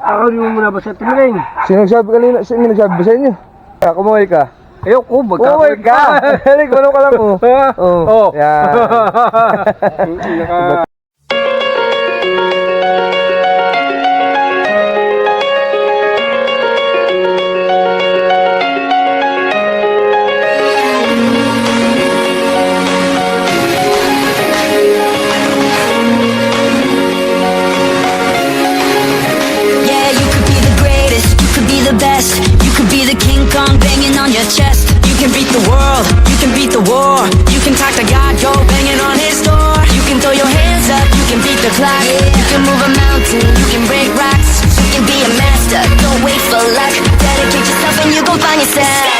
Ako rin mo muna ba sa tumingin? Sino nagsabi kanina? Sino nagsabi ba sa inyo? Ah, kumuhay ka. Ayoko, Kumuhay ka! Halik, ano ka lang oh. Oh. Oh. Yan. the clock, you can move a mountain, you can break rocks, you can be a master. Don't wait for luck, dedicate yourself and you gon' find yourself.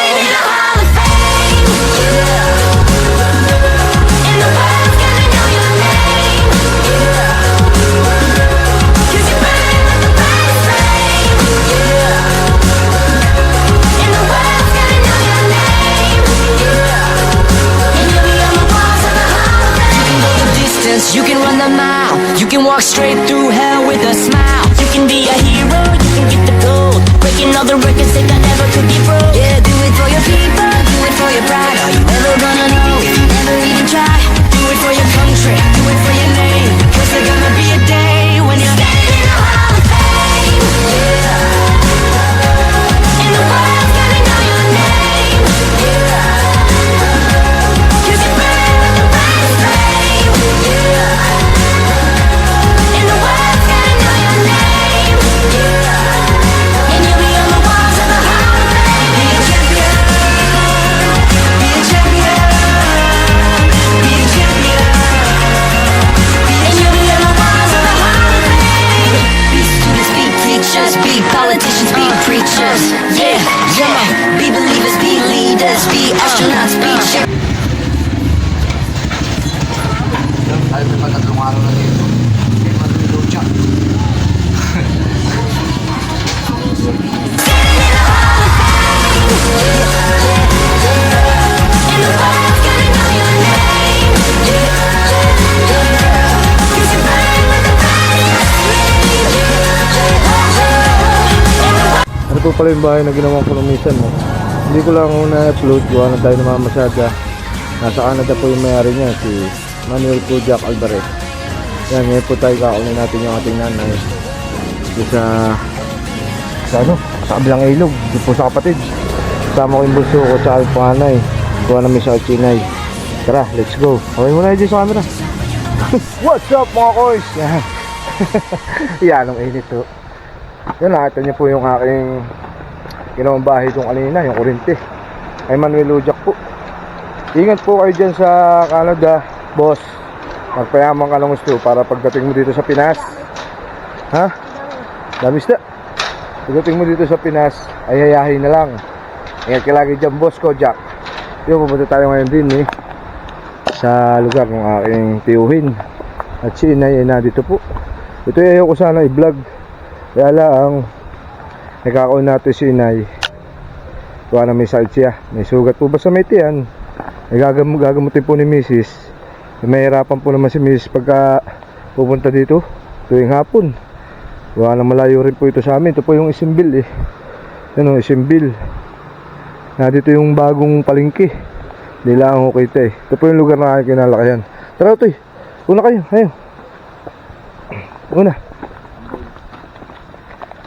Ano po pala yung bahay na ginawa ko nung minsan no? Hindi ko lang na-upload, gawa na tayo namamasada. Nasa Canada po yung mayari niya, si Manuel po Jack Alvarez. Yan, ngayon po tayo kakunin natin yung ating nanay. Dito sa, sa ano, sa kabilang ilog, dito po sa kapatid. Kasama ko yung bunso ko sa panganay. Gawa namin sa Chinay. Tara, let's go. Okay muna dito sa camera. What's up mga koys? Yan. Ang init to. Yan, nakita niyo po yung aking ginawang bahay itong kanina, yung kurente. Kay Manuel Ujak po. Ingat po kayo dyan sa Canada, boss. Magpayaman ka ng gusto para pagdating mo dito sa Pinas. Ha? Damis na. Pagdating mo dito sa Pinas, ay hayahin na lang. Ingat ka lagi dyan, boss ko, Jack. Yung pupunta tayo ngayon din eh. Sa lugar ng aking tiyuhin. At si inay ay nandito po. Ito ay ayoko sana i-vlog. Kaya lang, nakakaon natin si inay. Kuha na may sakit siya. May sugat po ba sa may tiyan? Ay gagam gagamutin po ni Mrs. Mahirapan po naman si Mrs. pagka pupunta dito tuwing hapon. Kuha na malayo rin po ito sa amin. Ito po yung isimbil eh. Ano, isimbil. Na dito yung bagong palengke. Nila ang okay ito eh. Ito po yung lugar na aking kinalakayan. Tara ito eh. Una kayo. Ayaw. Una.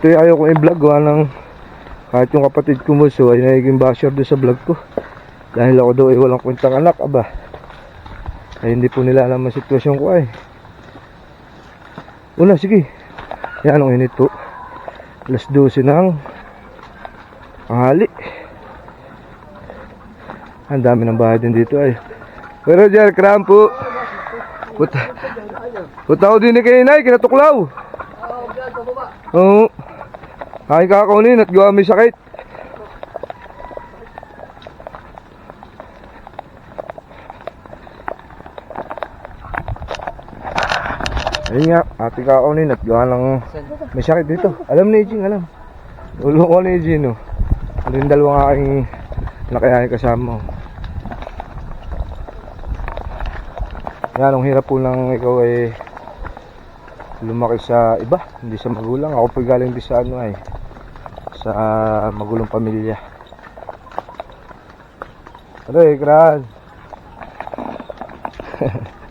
Ito yung ayaw kong i-vlog. Gawa ng kahit yung kapatid ko mo so ay nagiging basher doon sa vlog ko. Dahil ako daw ay walang kwentang anak. Aba. Ay hindi po nila alam ang sitwasyon ko ay. Una, sige. Yan ang init po. Alas 12 ng panghali. Ang dami ng bahay din dito ay. Pero dyan, krampo. Puta. Puta ko din ni kay inay, kinatuklaw. Oo. Ay kakaunin at gawa may sakit. Ayun nga, ating kakaunin at gawa ng may sakit dito. Alam ni Jing, alam. Ulo ko ni Jing, no. Ano yung dalawang aking nakayahin kasama. oh. Yan, ang hirap po lang ikaw ay lumaki sa iba, hindi sa magulang. Ako po galing din sa ano ay sa magulong pamilya. Aray, gran.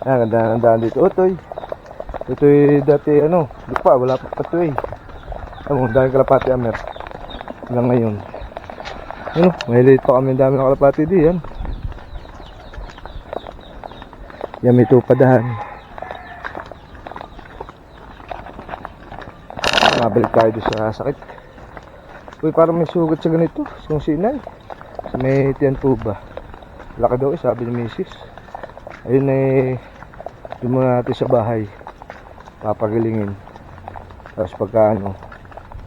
Ah, ganda ng daan dito. Otoy. Ito'y dati ano, di pa, wala pa pa ito eh. Ano, dahil kalapati amer. Hanggang ngayon. Ano, late pa kami dami ng kalapati di yan. Yan may tupadahan. Mabalik tayo doon sa sakit. Uy, parang may sugat sa ganito. Sa sinay. Sa may tiyan po ba? Laki daw eh, sabi ni Mrs. Ayun eh, doon natin sa bahay. Papagilingin. Tapos pagka ano,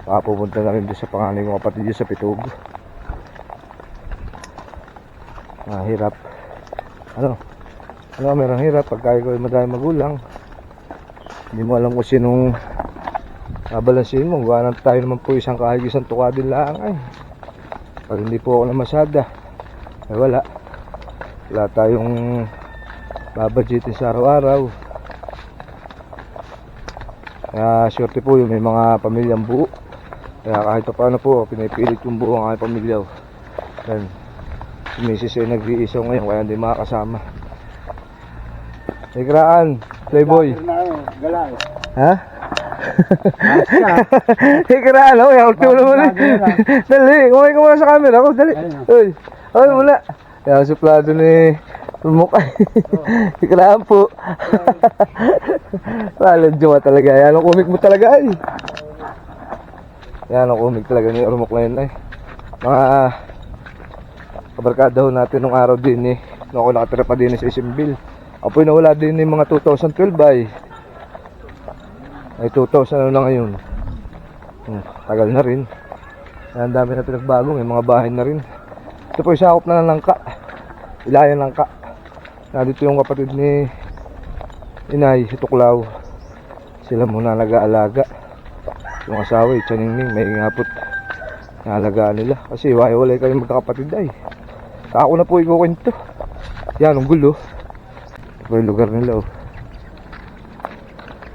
papupunta na rin doon sa panganay kong kapatid sa Pitubo. Ah, hirap. Ano? Ano, merong hirap pagka ikaw ay madami magulang. Hindi mo alam kung sinong babalansin mo. Gawa tayo naman po isang kahig isang tuka din lang ay. Pag hindi po ako namasada, ay wala. Wala tayong babadgetin sa araw-araw. Kaya swerte po yung may mga pamilyang buo. Kaya kahit pa paano po, pinipilit yung buo ang aking pamilya. Yan. Si Mrs. ay nag-iisaw ngayon kaya hindi makakasama. Ikraan, playboy. Galay. Ha? Ikraan, oh, yung ultimo naman eh. Dali, kumay ka muna sa camera ko, dali. Uy, uy, muna. Yan, suplado ni Lumukay. Ikraan po. Walang jowa talaga. Yan ang kumik mo talaga ay. Yan ang kumik talaga ni Rumok na yun ay. Mga kabarkada ho natin nung araw din eh. Nung ako nakatira pa din eh sa Isimbil. Ako po'y nawala din yung mga 2012 ay. Ay 2000 ano na ngayon. Hmm, tagal na rin. Ang dami na pinagbago. May mga bahay na rin. Ito po sakop na ng langka. Ilayan langka. Nandito yung kapatid ni Inay, si Tuklaw. Sila muna nag-aalaga. Yung asawa, eh, Chaningning, may ngapot. Naalagaan nila. Kasi wala kayo magkakapatid ay. Ako na po ikukwento. Yan, ang gulo. Ito po yung lugar nila oh.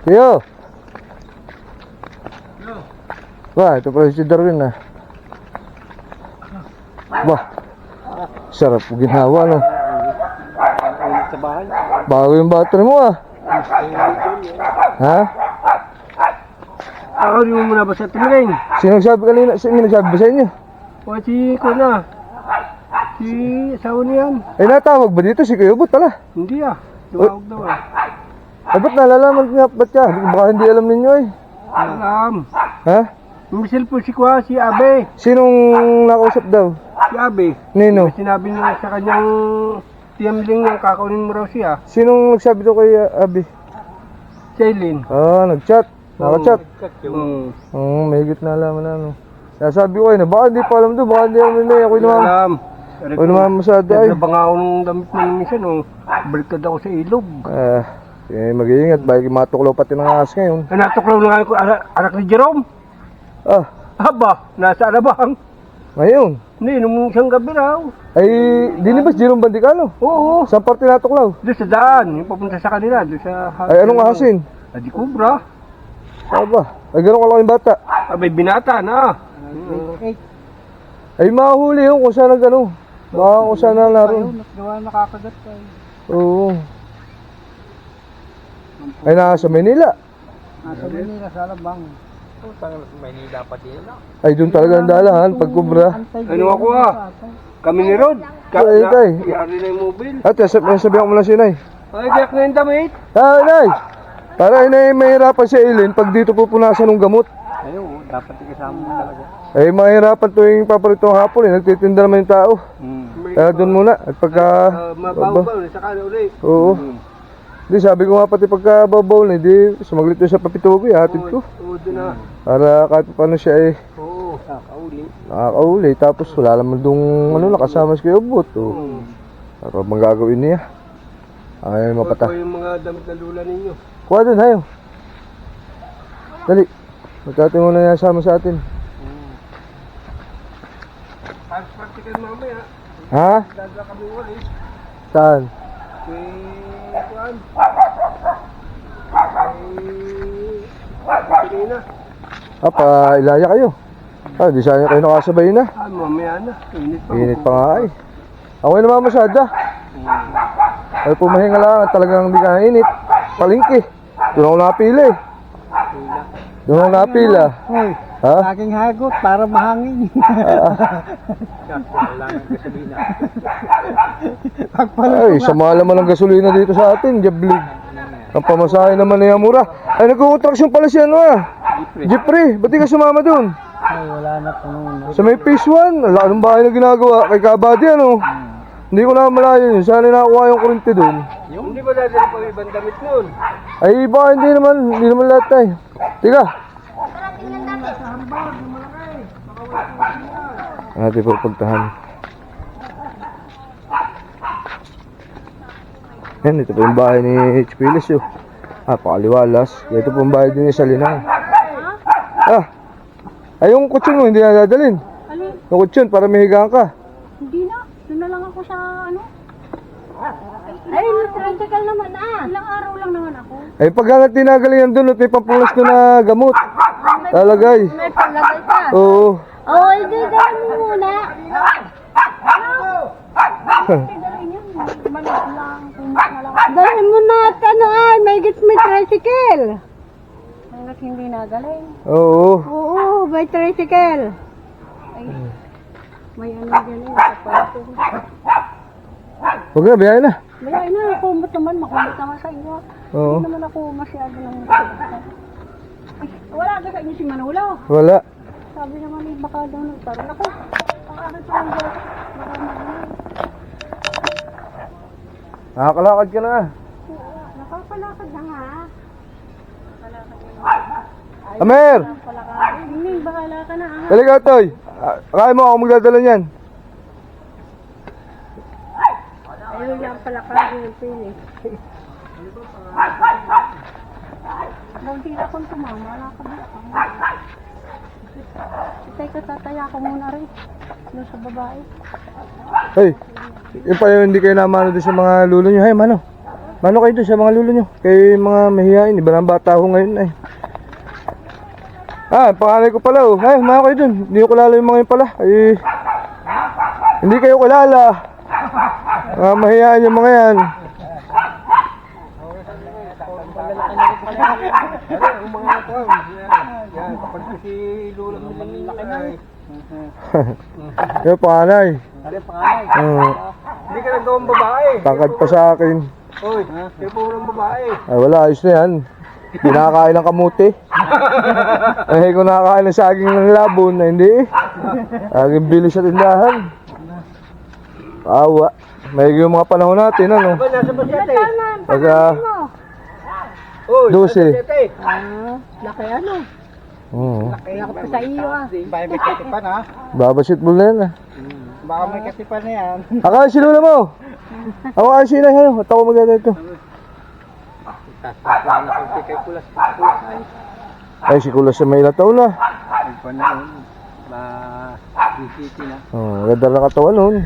Tiyo! Ba, ito pa si Darwin ah. Ba, sarap ginawa no. Sa bahay. Bago yung battery mo ah. Ha? Ako di mo muna ba sa tumiling? Sino nagsabi kanina? Sino nagsabi ba sa inyo? O si Kuna. Si asawa niyan. Ay natawag ba dito si Kuya Ubot pala? Hindi ah. Tumawag daw ah. Ay ba't nalalaman nga ba't ka? Baka hindi alam ninyo eh. Alam. Ha? May cellphone si Kwa, si Abe. Sinong nakausap daw? Si Abe. Nino? Sinabi niya sa kanyang tiyamling yung kakaunin mo raw siya. Sinong nagsabi to kay uh, Abi? Shailin. Ah, nag-chat. Naka-chat. Hmm. Oo, may higit na alaman na ano. Kaya sabi ko ay na baka hindi pa alam to, baka hindi alam nila. Ako'y naman, Alam. ako'y naman masada ay. Naglabangaw ng damit mo minsan nung baliktad ako sa ilog. Ah, eh, mag-iingat, baka matuklaw pati ng ahas ngayon. Ay, natuklaw na nga ako anak, anak ni Jerome. Ah, Aba, nasa alabang. ngayon. Hindi, nung isang gabi raw. Ay, dinibas Jerome Bandicano. Oo, Saan parte natuklaw? doon sa daan. Yung papunta sa kanila, doon sa... Ay, anong ahasin? Adi kubra. Aba, ay gano'ng kalaking bata. Ah, may binata na. Ay, mahuli yun kung saan ang gano'n. Baka kung saan na naroon. Gawa nakakagat ka. Oo. Ay, nasa Manila. Nasa Manila, sa alabang. Ay, doon talaga ang dalahan, pag kubra. Ano ako ah? Kami ni Rod. Ka Ay, na, kay. Yari na yung mobile. At sab sabihan ko muna si Nay. Ay, gayak na yung damit. Ah, Nay! Para inay mahirapan si Eileen pag dito pupunasan ng gamot. Ayun, dapat ikasama mo talaga. Ay, mahirapan tuwing paparito ang hapon eh. Nagtitinda naman yung tao. Hmm. Kaya doon muna. At pagka... Uh, mabaw ba? Sa kanan ulit. Oo. Di sabi ko nga pati pagka babaw na, di sumaglit doon sa papitugoy, hatid ko. Oo, doon na. Para kahit paano siya eh, Oo, kakauli. nakakauli. Tapos wala naman dong ano, nakasama si Kuya Ubot. Oh. Hmm. Para bang gagawin niya. Ay, mapata. Ito yung mga damit na lula ninyo. Kuha dun, hayo. Dali. Magkati muna niya sama sa atin. Halos practical mamaya. Ha? Dada kami ulit. Saan? Eh, kuhan. Ay, na. Ah, pa ilaya kayo. Ah, di sana kayo nakasabay na. Ah, mamaya na. Init pa. Init pa nga ay. Ako yung namamasada. Ay pumahinga lang, talagang hindi ka init. Palingki. Doon ako napila eh. Doon ako napila. Hoy, Ha? aking hagot para mahangin. Ay, sa mahal naman ng gasolina dito sa atin, jablig. Ang pamasahe naman na yung mura. Ay, nag-contraction pala si ano ah. Jeffrey, ba't di ka sumama dun? Ay, wala na po noon. Sa may phase 1, wala anong bahay na ginagawa kay Kabady ano. Hindi ko na malayo yun. Sana nakakuha yung kurente dun. Yung hindi ba dadali pa ibang damit noon? Ay, baka hindi naman, hindi naman lahat tayo. Tika. Natin po pagtahan. Yan, ito po yung bahay ni Chipilis yun. Ah, pakaliwalas. Ito po yung bahay din ni Salinang. Ah, ay yung kutsyon mo, hindi na dadalhin. Alin? Yung kutsyon, para may higaan ka. Hindi na. Doon na lang ako sa ano. Ay, tricycle naman ah. Ilang araw lang naman ako. Ay, pag hangat tinagalingan doon, at may pampulas doon na gamot. Talagay. May palagay ka. Oo. Oo, hindi dahil mo muna. Dahil mo na at ano ay, may gits may tricycle. Hanggat hindi nagaling. Oo. Oo, may tricycle. Ay, may ano dyan eh, kapato. Huwag na, biyahe na. Wala, ina, kumot naman, makumot naman sa inyo. Oo. Hindi naman ako masyado ng Ay, wala ka sa inyo si Manolo. Wala. Sabi naman eh, baka daw nagkaroon ako. Ang aking tulong baka mag- Nakakalakad ka na. Nakapalakad na nga. Amer! Hindi, bahala ka na ah. Halika, Toy. Ah, Kaya mo ako magdadala niyan. Ayun lang palakad yung pili. Hindi na akong tumama, nakabila ka. Teka, tataya ko muna rin. Doon sa babae. Hey, yung pa hindi kayo namano doon sa mga lulo nyo. Hey, mano. Mano kayo doon sa mga lulo nyo. Kayo yung mga mahihain. Iba ng bata ko ngayon ay. Ah, pangalay ko pala oh. Ay, mano kayo doon. Hindi ko kilala yung mga yun pala. Ay, hindi kayo kilala. Mga mahihain yung mga yan. Yung mga ito. Yan, kapag si Lula mo malaki na. yung pangalay. Ano pangalan? Uh, Hindi ka nagawang babae. takad pa sa akin. Hoy, kaya po walang babae. Ay, wala. Ayos na yan. Hindi nakakain ng kamuti. Ay, kung nakakain ng saging ng labon, na hindi eh. Saging bili sa tindahan. Awa. May yung mga panahon natin, ano? Ba, nasa ba siya, te? Pagka, Hoy, Dose. nasa siya, te? Ah, laki ano? oo. Kaya ko pa sa iyo ah. Baka may katipan, ha? Babasketball na yan, ah. Baka may katipan na yan. Akasin sila mo. Ako kasi na yan. At ako magdala ito. Kulas ay. Ay, si Kulas sa may lataw na. Nagpanahon. Ba, DCT na. Oh, ganda na katawan nun.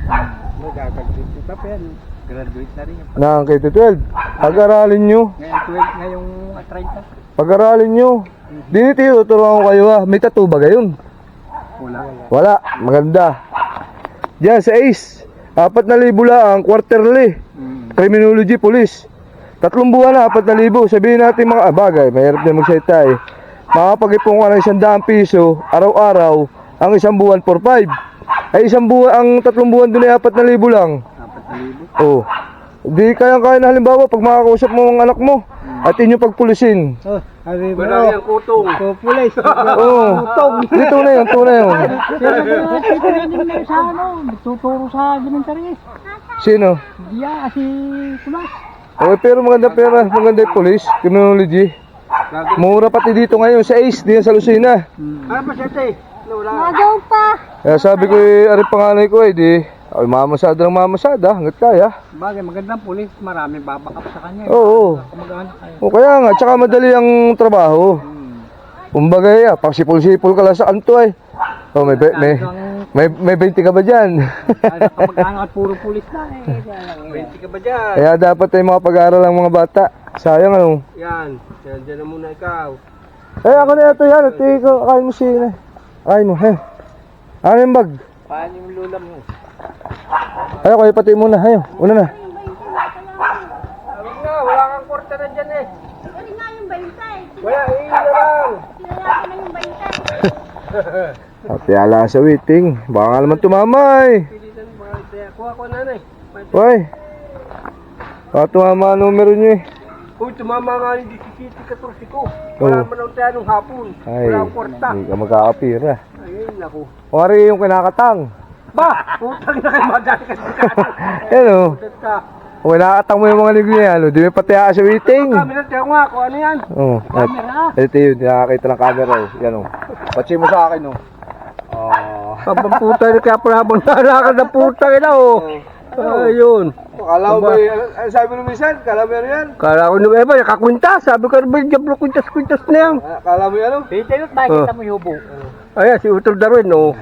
Magkakag-DCT pa pa yan. Graduate na rin yan. Na K-12. Pag-aralin nyo. Ngayon 12, ngayong 30. Pag-aralin nyo. Dito, tuturuan ko kayo ah. May tattoo ba gayon? Wala. Wala. Maganda. Diyan sa ACE. Apat na libo lang, quarterly. Mm. Criminology, police. Tatlong buwan na, apat na libo. Sabihin natin mga ah, bagay, mahirap din magsalita eh. Makapag-ipon ka ng isang daang piso, araw-araw, ang isang buwan for five. Ay isang buwan, ang tatlong buwan doon ay apat na libo lang. 4,000. Oh. Di kaya kaya na halimbawa pag makakausap mo ang anak mo at inyo pagpulisin. Oh, sabi mo. Wala yung kutong. Kupulis. Oo. Di tunay yun, tunay yun. Pero mga titraining na sa ano, tuturo sa elementary. Sino? Diya, si Kulas. Okay, pero maganda pera, maganda yung police, criminology. Mura pati dito ngayon sa ACE, di yan sa Lucena. Ano ba siya, te? Wala. Magaw pa. Kaya sabi ko, eh, ari panganay ko, eh, di, ay, mamasada ng mamasada, hanggat kaya. Bagay, magandang pulis. Marami babakap sa kanya. Oo. Kumagana kayo. O kaya nga, tsaka madali ang trabaho. Hmm. Kumbaga, yeah, pag sipol-sipol ka lang sa kanto ay. Oh, may, may, May, may 20 ka ba dyan? Ano kapag angat puro pulis na eh. 20 ka ba dyan? Kaya dapat ay makapag-aral ang mga bata. Sayang ano. Yan. Yan, dyan na muna ikaw. Eh, ako na ito yan. Ito ko. Kain mo siya. Kain mo. He. Ano yung bag? Paano yung lula mo? Ayaw, kayo pati muna. Ayaw. Una na. Tawag na, wala kang kwarta na dyan eh. Ano nga yung bantay? Wala, eh, na lang. Sinaya ko na yung bantay. Ate ala sa waiting. Baka nga naman tumamay. Kuha ko nanay. Hoy. Baka tumama ang numero niyo eh. Uy, tumama nga ni 17 14 ko. Wala Oo. man ang tayo nung hapon. Ay, Wala akong kwarta. hindi ka magkakapira. Ayun, naku. Wari yung kinakatang. Ba! Putang na kayo madali ka Yan o. Ka. Kung kinakatang mo yung mga ligo niya, ano, di may pati sa waiting. Kami na tiyan nga kung ano yan. Oo. At, ito yun, nakakita ng camera eh. Yan o. Patsi mo sa akin o. Oh. Kabang puta na kaya pala habang nalakad na puta ka na oh. Ayun. Kala mo ba, ano sabi mo minsan? Kala mo yan? Kala ko nung eba, nakakwinta. Sabi ko, ba yung kwintas-kwintas na yan. Kala mo yan o? Hitin mo, nakikita mo yung hubo. Ayan, si Utol Darwin, no.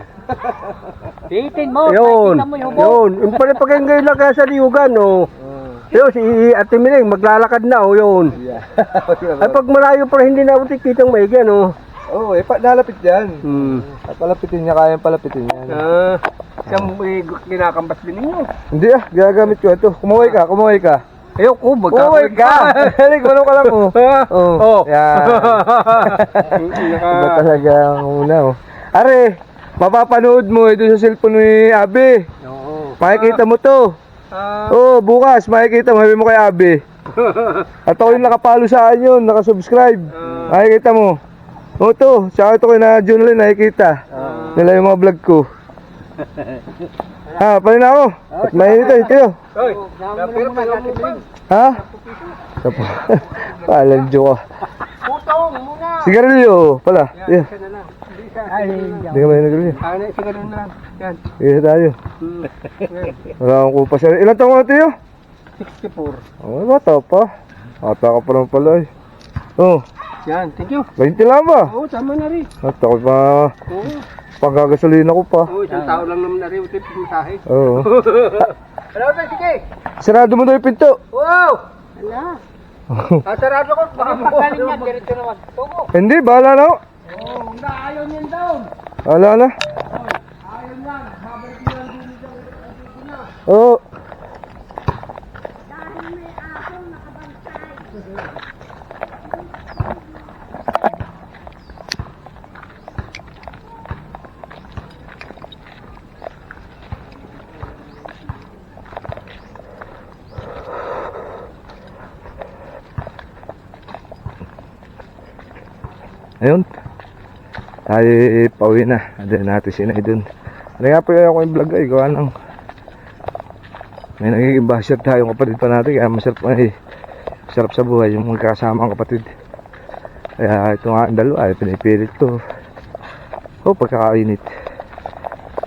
Hitin mo, yun, yun. Yung pala pag ngayon lang kaya sa liugan, no. Yun, si Ate Miling, maglalakad na, oh, yun. Ay, pag malayo pa hindi na utik kitang maigi, no. Oo, eh, pa, nalapit yan. Hmm. At palapitin niya, kaya palapitin yan. Ah, siyang may kinakambas din ninyo. Hindi ah, gagamit ko ito. Kumaway ka, kumaway ka. Ayoko, Kumaway ka! Halik, ano ka lang oh. Oh, Oh. yan. Iba talaga ang una oh. Are, mapapanood mo ito sa cellphone ni Abi. Oo. Makikita mo to. Ah, Oh, bukas makikita mo, sabi mo kay Abi. At ako yung nakapalo sa akin yun, nakasubscribe. Makikita mo. O to, sa ito ko na Junlin nakikita. Nila yung mga vlog ko. ha, pala na ako. At mainit ay kayo. Oy, pero pa. Ha? Tapo. Palang joke. Putong muna. Sigarilyo pala. Yeah. Lang. Hindi ka ba yung nagrilyo? Ano, isa ganun na lang. Yan. Isa tayo. Hmm. Wala akong kupa siya. Ilan taong na tayo? 64. Oh, bata pa. Bata ka pa naman pala eh. Oh, Yan, thank you. 20 lang ba? Oo, tama na rin. At ako pa, Oo. pagkagasolina ko pa. Oo, isang tao lang naman na rin. Ito yung putahe. Oo. Ano ba, sige. Sarado mo daw yung pinto. Wow! Ala. Ah, sarado ko. Baka mo. Pagaling yan, diretso naman. Tungo. Hindi, bahala na ako. Oo, na ayaw niyan daw. Bahala na. Ayaw niyan. Babalik lang din daw. Oo. Dahil may aso nakabantay. Ayun. Tayo pauwi na. Andun natin si Nay dun. Ano nga pa ako yung vlog ay gawa ng may nagiging basher tayo kapatid pa natin kaya masarap ay sarap sa buhay yung magkasama ang kapatid. Kaya ito nga ang dalawa ay pinipilit ko. Oh, pagkakainit.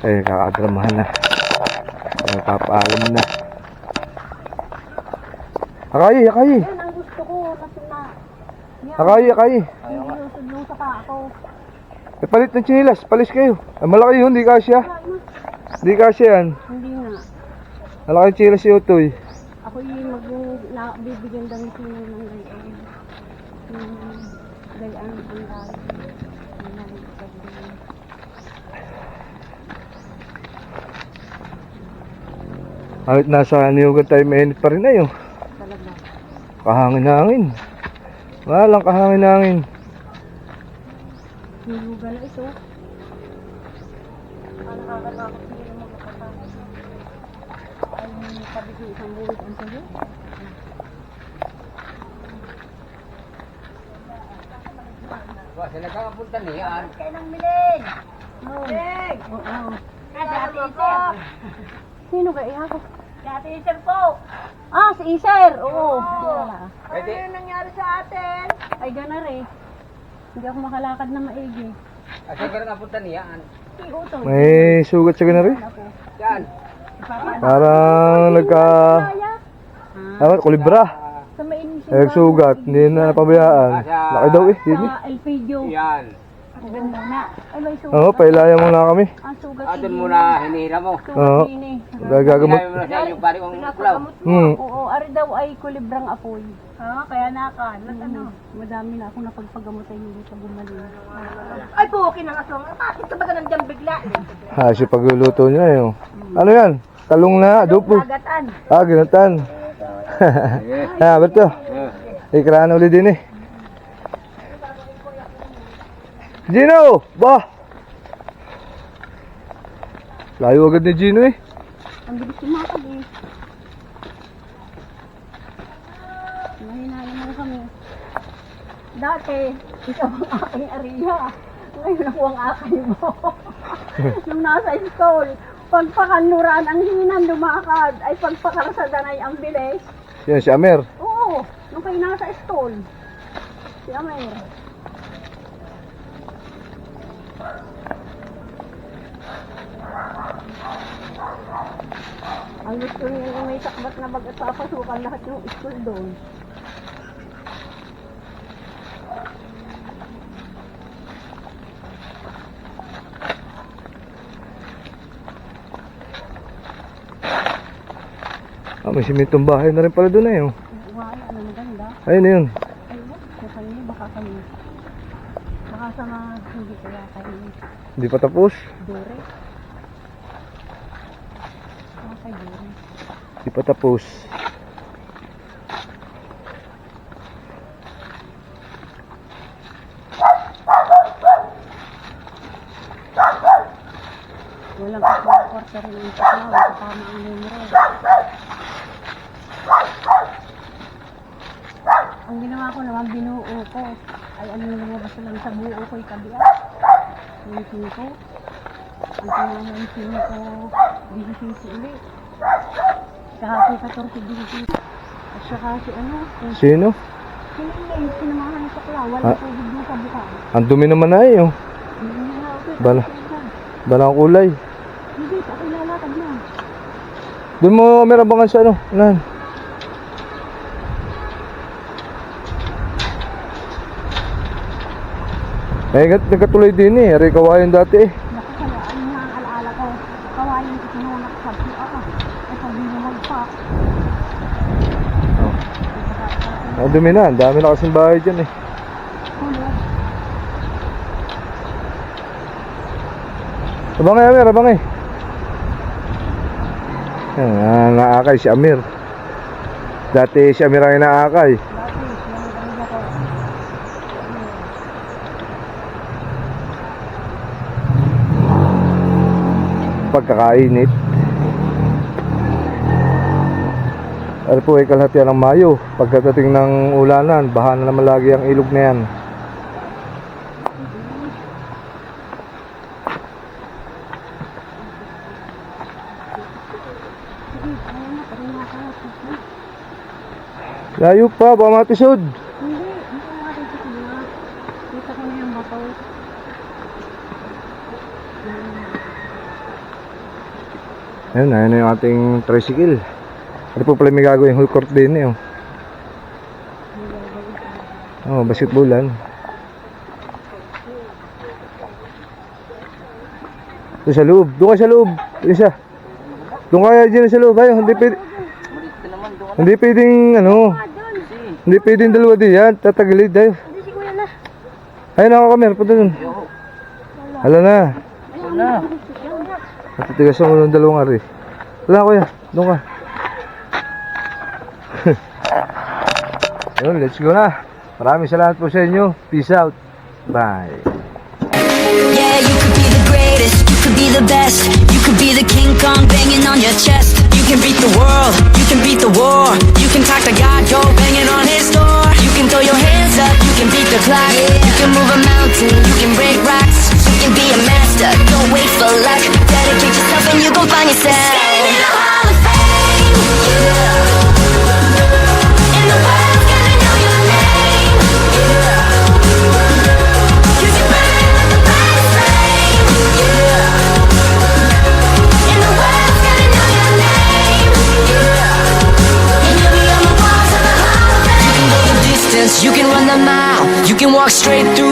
Ay kakadramahan na. Ay, papaalam na. Akayi, akayi. Akayi, akayi. Nilusod nung saka ako. Eh, palit ng chinilas, palis kayo. Eh, malaki yun, di kasya. Di kasya yan. Hindi nga. Malaki yung chinilas si Utoy. Ako yung mag na, bibigyan daw ng sino ng gayon. Yung gayon ang dahil. Kahit nasa niyugan tayo, mainit pa rin na yun. Talaga. Kahangin-hangin. Walang kahangin-hangin. Niluga na ito. Ang nakakatakot hindi na magkakatakas. Ay, sabi ko isang buwit ang sayo. Ba, sila ka punta niyan. Kailang milig! No. Milig! Oo. Dati Iser. Sino ka? Iha ko. Dati Iser po. Ah, si Iser. Oo. Ano yung nangyari sa atin? Ay, ganar eh. Hindi ako makalakad na maigi. Ah, sila ka punta niyan. Si Utoy. May sugat sa ganari. Ako. Yan. Parang nagka... Ano, kulibra. Sa mainis Nagsugat, hindi na napabayaan. Laki daw eh, hindi. Sa Elpidio. Yan. Doon muna. Ay, may sugat. Oo, pailayan muna kami. Ang sugat. Ah, doon muna hinihila mo. Oo. ini. Gagagamot. Sinabi mo na sa inyo, pare kong ulaw. Hmm. Oo, ari daw ay kulibrang apoy. Ha? Kaya nakalat ano? Madami na ako napagpagamot ay hindi sa gumaling. Ay, po, okay na nga so. Bakit ka ba ka nandiyan bigla? Ha, si pagluluto niya eh. oh. Ano yan? Talong na, adobo. Agatan. Ah, ginatan. ha, Berto. Ikraan ulit din eh. Gino! Ba! Layo agad ni Gino eh. Ang bilis sumakad eh. Mahina naman kami. Dati, ikaw ang aking ariya. Ngayon ako ang aking mo. Nung nasa school, pagpakanluran ang hinan lumakad, ay pagpakarasadan ay ang bilis. Yan si Amer. Oo, nung kayo nasa school. Si Amer. Ang gusto niya yung may takbat na bag at papasukan lahat yung school doon. Ah, may simentong bahay na rin pala doon eh. Oh. Wala, ano maganda. Ayun na yun. Ay, sa kanya, baka kami. Baka sa mga hindi kaya kayo Hindi pa tapos. dure. Hindi pa tapos. Walang quarter ng taklaw, kasama ang numero. Ang ginawa ko naman, binuo ko. Ay, ano yung lumabas lang sa buo ko, ikabiat. Yung singko. Ang pangalan ng singko, dihisisi ulit. Kahapon 14 dihisisi. At saka si ano, yung Sino? sinilay, sinamahan ng taklaw, Ah. walang tubig doon sa buka. Ang dumi naman na eh. Oh. Hindi na ako. Bala. Balang kulay. Hindi, ako lalakad na. Doon mo Amer abangan sa ano. Unahan. Eh, nagkatuloy din eh. Aray kawayan dati eh. Nakakala, ano nga ang alaala ko, kawain ko sinunak sa buka. Ay, pag hindi magpak. Ang dumi na. Ang dami na kasing bahay dyan eh. Hulog. Abangay Amer, abangay. Yan, ah, naakay si Amir. Dati si Amir ang inaakay. Ko. Pagkakainit. Ano po ay kalahatian ng Mayo. Pagkadating ng ulanan, baha na naman lagi ang ilog na yan. Layo pa, baka matisod. Hindi, hindi ko. Kita ko na yung bato. Ayun, ayun na yung ating tricycle. Ano po pala may gagawin whole court din eh. Oh, oh basketballan. Doon sa loob. Doon ka sa loob. Isa. Doon kaya dyan sa loob. Ayaw, hindi pwede. Hindi pwedeng ano. Hindi pwedeng dalawa din yan. Tatagilid. Ayaw. Hindi si kuya na. Ayun ako kami. Punta dun. Hala na. Wala. Natitigas ang ulo ng dalawang ari. Wala kuya. Doon ka. Yun, let's go na. Maraming salamat po sa inyo. Peace out. Bye. Yeah, you could be the greatest, you could be the best, you could be the King Kong banging on your chest. You can beat the world, you can beat the war, you can talk to God, go banging on his door. You can throw your hands up, you can beat the clock, you can move a mountain, you can break rocks, you can be a master. Don't wait for luck, dedicate yourself and you gon' find yourself. Walk straight through